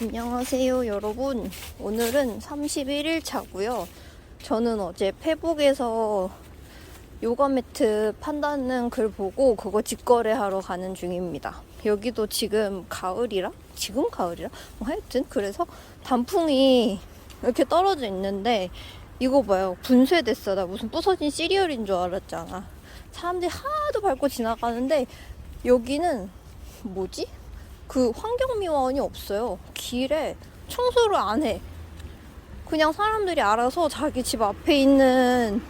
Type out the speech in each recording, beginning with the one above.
안녕하세요, 여러분. 오늘은 31일 차고요. 저는 어제 페북에서 요가 매트 판다는 글 보고 그거 직거래하러 가는 중입니다. 여기도 지금 가을이라? 지금 가을이라? 뭐 하여튼 그래서 단풍이 이렇게 떨어져 있는데 이거 봐요. 분쇄됐어. 나 무슨 부서진 시리얼인 줄 알았잖아. 사람들이 하도 밟고 지나가는데 여기는 뭐지? 그 환경미화원이 없어요. 길에 청소를 안 해. 그냥 사람들이 알아서 자기 집 앞에 있는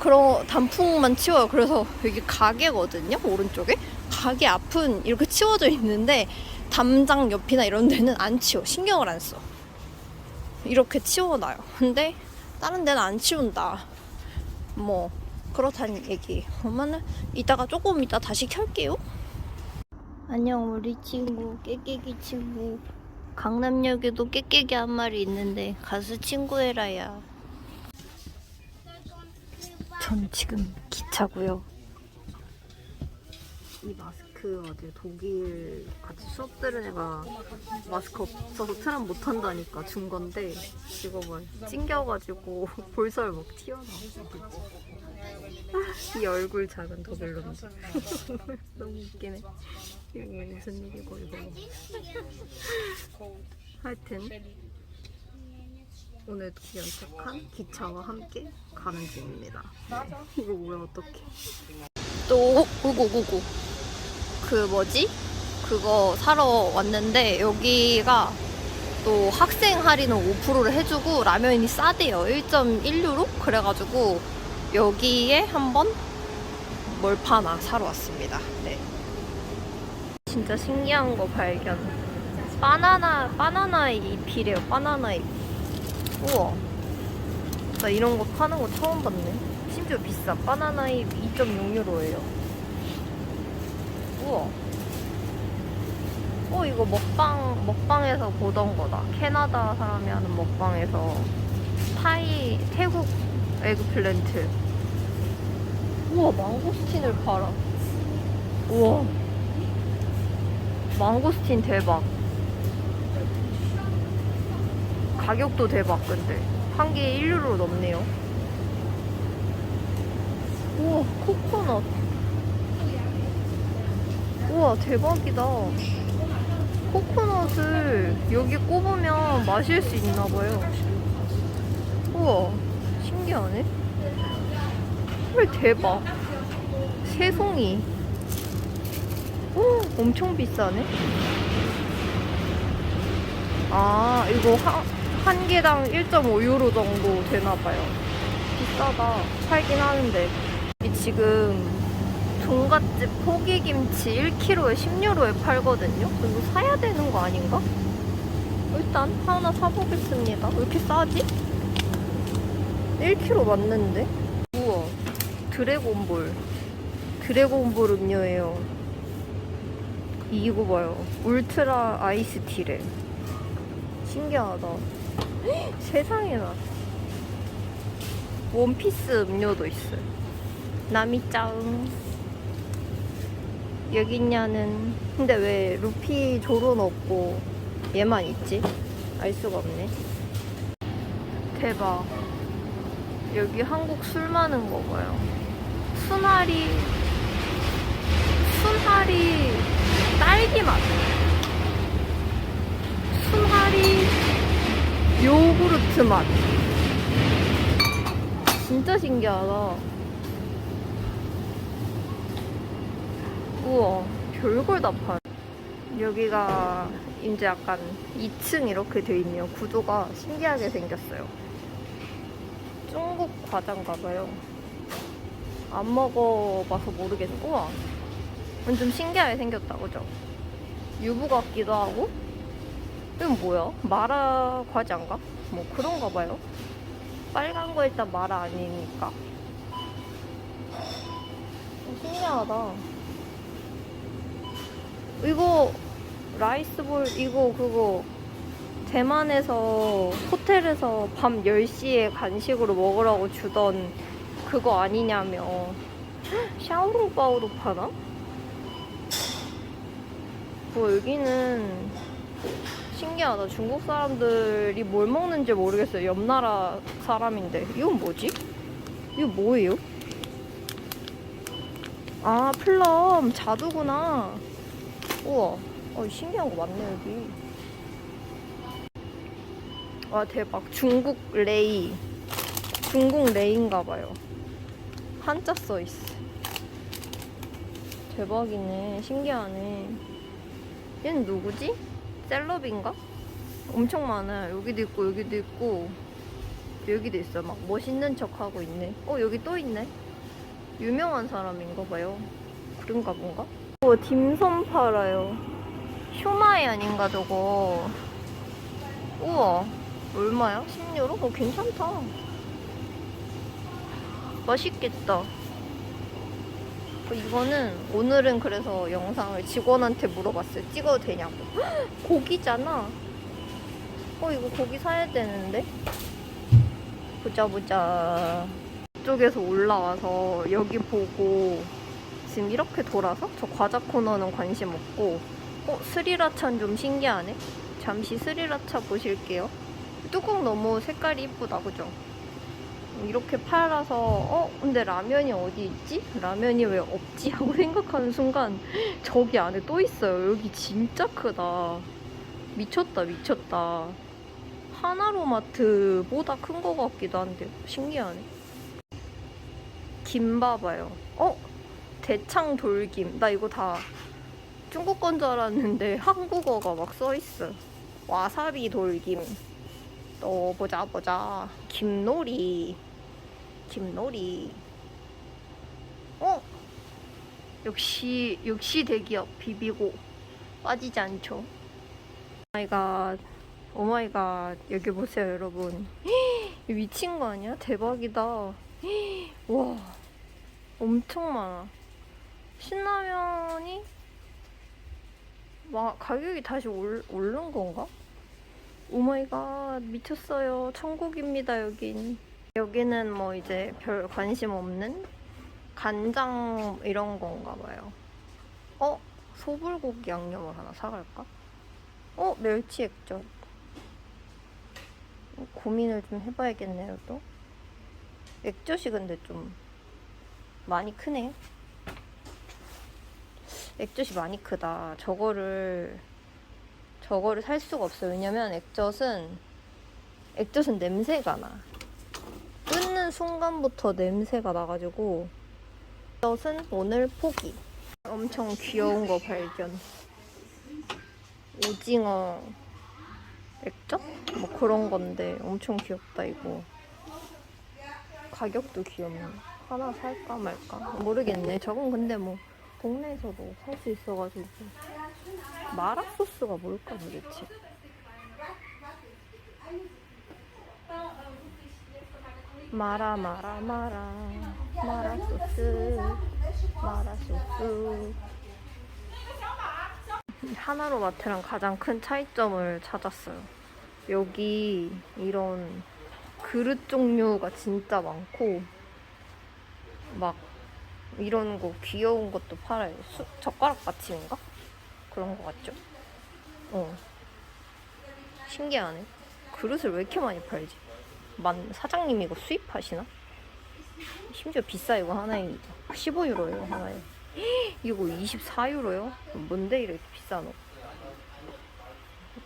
그런 단풍만 치워요. 그래서 여기 가게거든요. 오른쪽에. 가게 앞은 이렇게 치워져 있는데 담장 옆이나 이런 데는 안 치워. 신경을 안 써. 이렇게 치워놔요. 근데 다른 데는 안 치운다. 뭐 그렇다는 얘기. 그러면은 이따가 조금 이따 다시 켤게요. 안녕 우리 친구. 깨깨기 친구. 강남역에도 깨깨기 한 마리 있는데 가서 친구해라야. 전 지금 기차고요. 이 마스크 어제 독일 같이 수업 들은 애가 마스크 없어서 트람 못한다니까 준 건데 이거 봐 찡겨가지고 볼살 막 튀어나와. 이 얼굴 작은 독일 놈들 너무 웃기네 이게 무슨 일이고 이거. 하여튼 오늘도 연착한 기차와 함께 가는 중입니다. 이거 뭐야 어떡해. 또 오고고고 그 뭐지? 그거 사러 왔는데 여기가 또 학생 할인을 5%를 해주고 라면이 싸대요. 1.1유로? 그래가지고 여기에 한번 뭘 파나 사러 왔습니다. 네. 진짜 신기한 거 발견. 바나나, 바나나 잎이래요, 바나나 잎. 우와. 나 이런 거 파는 거 처음 봤네. 심지어 비싸. 바나나 잎 2.6유로예요. 우와. 어, 이거 먹방, 먹방에서 보던 거다. 캐나다 사람이 하는 먹방에서. 타이, 태국 에그플랜트. 우와, 망고스틴을 팔아. 우와. 망고스틴 대박. 가격도 대박, 근데. 한 개에 1유로 넘네요. 우와, 코코넛. 우와, 대박이다. 코코넛을 여기 꼽으면 마실 수 있나 봐요. 우와, 신기하네. 헐, 대박. 새송이. 오, 엄청 비싸네. 아, 이거 한, 한 개당 1.5유로 정도 되나봐요. 비싸다. 팔긴 하는데. 이 지금 종갓집 포기김치 1kg에 10유로에 팔거든요? 이거 사야 되는 거 아닌가? 일단 하나 사보겠습니다. 왜 이렇게 싸지? 1kg 맞는데? 우와. 드래곤볼. 드래곤볼 음료예요. 이거 봐요. 울트라 아이스티래. 신기하다. 헉, 세상에나. 원피스 음료도 있어요. 나미짱. 여기 있냐는. 근데 왜 루피 조론 없고 얘만 있지? 알 수가 없네. 대박. 여기 한국 술 많은 거 봐요. 순하리. 순하리. 딸기 맛. 순하리 요구르트 맛. 진짜 신기하다. 우와, 별걸 다 팔. 여기가 이제 약간 2층 이렇게 돼 있네요. 구조가 신기하게 생겼어요. 중국 과자인가 봐요. 안 먹어봐서 모르겠네. 우와, 완전 신기하게 생겼다, 그죠? 유부 같기도 하고. 이건 뭐야? 마라 과자인가? 뭐 그런가 봐요. 빨간 거 일단 마라 아니니까. 어, 신기하다. 이거 라이스볼 이거 그거 대만에서 호텔에서 밤 10시에 간식으로 먹으라고 주던 그거 아니냐며 샤오롱바오도 파나? 뭐 여기는 신기하다. 중국 사람들이 뭘 먹는지 모르겠어요. 옆 나라 사람인데. 이건 뭐지? 이거 뭐예요? 아, 플럼. 자두구나. 우와. 어, 신기한 거 많네, 여기. 와, 대박. 중국 레이. 중국 레이인가 봐요. 한자 써 있어. 대박이네. 신기하네. 얘는 누구지? 셀럽인가? 엄청 많아요. 여기도 있고, 여기도 있고, 여기도 있어. 막 멋있는 척 하고 있네. 어, 여기 또 있네. 유명한 사람인가 봐요. 그런가 본가? 어, 딤섬 팔아요. 쇼마이 아닌가 저거. 우와, 얼마야? 10유로? 어, 괜찮다. 맛있겠다. 어, 이거는 오늘은 그래서 영상을 직원한테 물어봤어요. 찍어도 되냐고. 헉, 고기잖아. 어, 이거 고기 사야 되는데? 보자, 보자. 이쪽에서 올라와서 여기 보고 지금 이렇게 돌아서 저 과자 코너는 관심 없고 어, 스리라차는 좀 신기하네. 잠시 스리라차 보실게요. 뚜껑 너무 색깔이 이쁘다, 그죠? 이렇게 팔아서 어 근데 라면이 어디 있지? 라면이 왜 없지? 하고 생각하는 순간 저기 안에 또 있어요. 여기 진짜 크다. 미쳤다 미쳤다. 하나로마트보다 큰 거 같기도 한데 신기하네. 김 봐봐요. 어? 대창 돌김. 나 이거 다 중국 건 줄 알았는데 한국어가 막 써 있어. 와사비 돌김. 또 보자 보자. 김놀이. 김놀이. 어? 역시 역시 대기업 비비고 빠지지 않죠. 오마이갓. 오마이갓. 여기 보세요, 여러분. 이거 미친 거 아니야? 대박이다. 와. 엄청 많아. 신라면이 와, 가격이 다시 올, 오른 건가? 오마이갓 미쳤어요. 천국입니다 여긴. 여기는 뭐 이제 별 관심 없는 간장 이런 건가 봐요. 어? 소불고기 양념을 하나 사갈까? 어? 멸치 액젓. 고민을 좀 해봐야겠네요 또. 액젓이 근데 좀 많이 크네. 액젓이 많이 크다. 저거를 저거를 살 수가 없어요. 왜냐면 액젓은 액젓은 냄새가 나. 끊는 순간부터 냄새가 나가지고 액젓은 오늘 포기. 엄청 귀여운 거 발견. 오징어 액젓? 뭐 그런 건데 엄청 귀엽다 이거. 가격도 귀엽네. 하나 살까 말까 모르겠네. 저건 근데 뭐 동네에서도 살 수 있어가지고. 마라 소스가 뭘까 도대체? 마라 마라 마라 마라 소스 마라 소스 하나로 마트랑 가장 큰 차이점을 찾았어요. 여기 이런 그릇 종류가 진짜 많고 막 이런 거 귀여운 것도 팔아요. 수, 젓가락 받침인가? 그런 거 같죠? 어. 신기하네. 그릇을 왜 이렇게 많이 팔지? 만 사장님 이거 수입하시나? 심지어 비싸 이거 하나에 15유로예요 하나에. 이거 24유로요? 뭔데 이렇게 비싸노?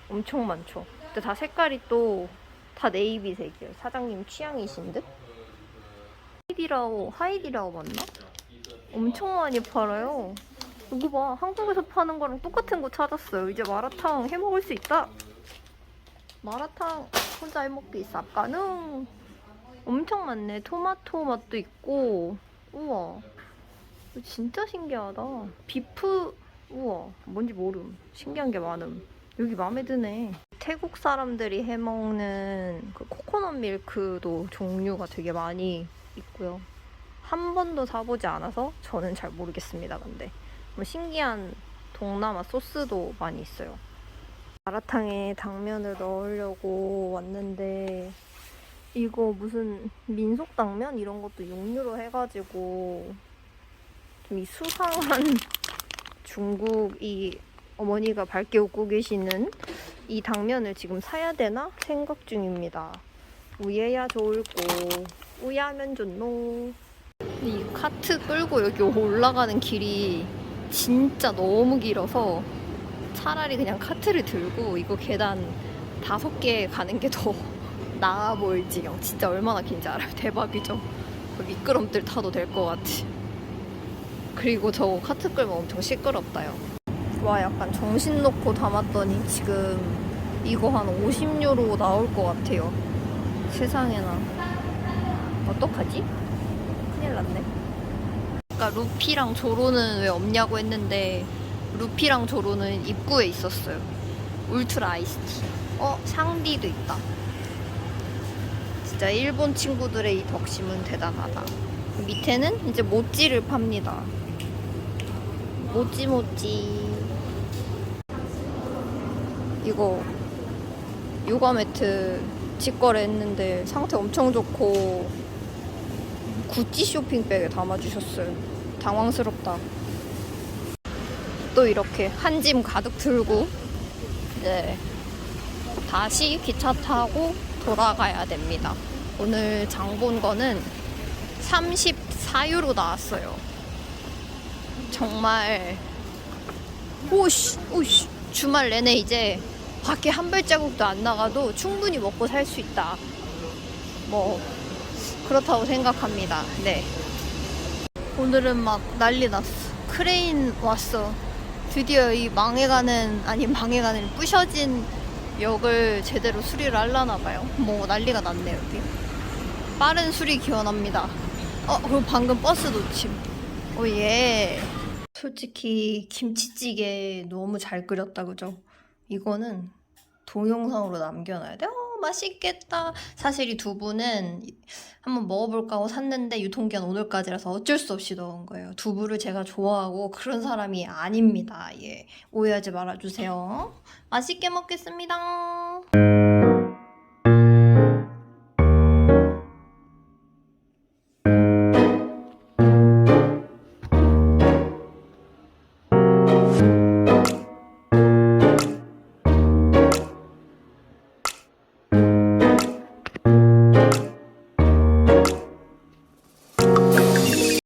엄청 많죠. 근데 다 색깔이 또 다 네이비색이에요. 사장님 취향이신 듯? 하이디라오 하이디라오 맞나? 엄청 많이 팔아요. 여기 봐. 한국에서 파는 거랑 똑같은 거 찾았어요. 이제 마라탕 해 먹을 수 있다. 마라탕 혼자 해 먹기 쌉가능. 엄청 많네. 토마토 맛도 있고. 우와. 진짜 신기하다. 비프. 우와. 뭔지 모름. 신기한 게 많음. 여기 마음에 드네. 태국 사람들이 해 먹는 그 코코넛 밀크도 종류가 되게 많이 있고요. 한 번도 사보지 않아서 저는 잘 모르겠습니다. 근데 뭐 신기한 동남아 소스도 많이 있어요. 마라탕에 당면을 넣으려고 왔는데 이거 무슨 민속 당면 이런 것도 6유로 해가지고 좀 이 수상한 중국 이 어머니가 밝게 웃고 계시는 이 당면을 지금 사야 되나 생각 중입니다. 우예야 좋을고 우야면 좋노. 이 카트 끌고 여기 올라가는 길이 진짜 너무 길어서 차라리 그냥 카트를 들고 이거 계단 다섯 개 가는 게 더 나아 보일 지경 진짜 얼마나 긴지 알아요? 대박이죠? 그 미끄럼틀 타도 될 것 같아. 그리고 저거 카트 끌면 엄청 시끄럽다요. 와 약간 정신 놓고 담았더니 지금 이거 한 50유로 나올 것 같아요. 세상에나. 어떡하지? 큰일 났네. 아까 루피랑 조로는 왜 없냐고 했는데 루피랑 조로는 입구에 있었어요. 울트라 아이스티. 어, 상디도 있다. 진짜 일본 친구들의 이 덕심은 대단하다. 밑에는 이제 모찌를 팝니다. 모찌 모찌. 이거 요가 매트 직거래 했는데 상태 엄청 좋고 구찌 쇼핑백에 담아주셨어요. 당황스럽다. 또 이렇게 한 짐 가득 들고 이제 다시 기차 타고 돌아가야 됩니다. 오늘 장 본 거는 34유로 나왔어요. 정말 오씨 오씨 주말 내내 이제 밖에 한 발자국도 안 나가도 충분히 먹고 살 수 있다. 뭐 그렇다고 생각합니다. 네. 오늘은 막 난리 났어. 크레인 왔어. 드디어 이 망해가는 아니 망해가는 부셔진 역을 제대로 수리를 하려나 봐요. 뭐 난리가 났네 여기. 빠른 수리 기원합니다. 어 그리고 방금 버스 놓침. 오 예. 솔직히 김치찌개 너무 잘 끓였다 그죠? 이거는 동영상으로 남겨놔야 돼. 어 맛있겠다. 사실 이 두부는 한번 먹어볼까 하고 샀는데 유통기한 오늘까지라서 어쩔 수 없이 넣은 거예요. 두부를 제가 좋아하고 그런 사람이 아닙니다. 예. 오해하지 말아주세요. 맛있게 먹겠습니다.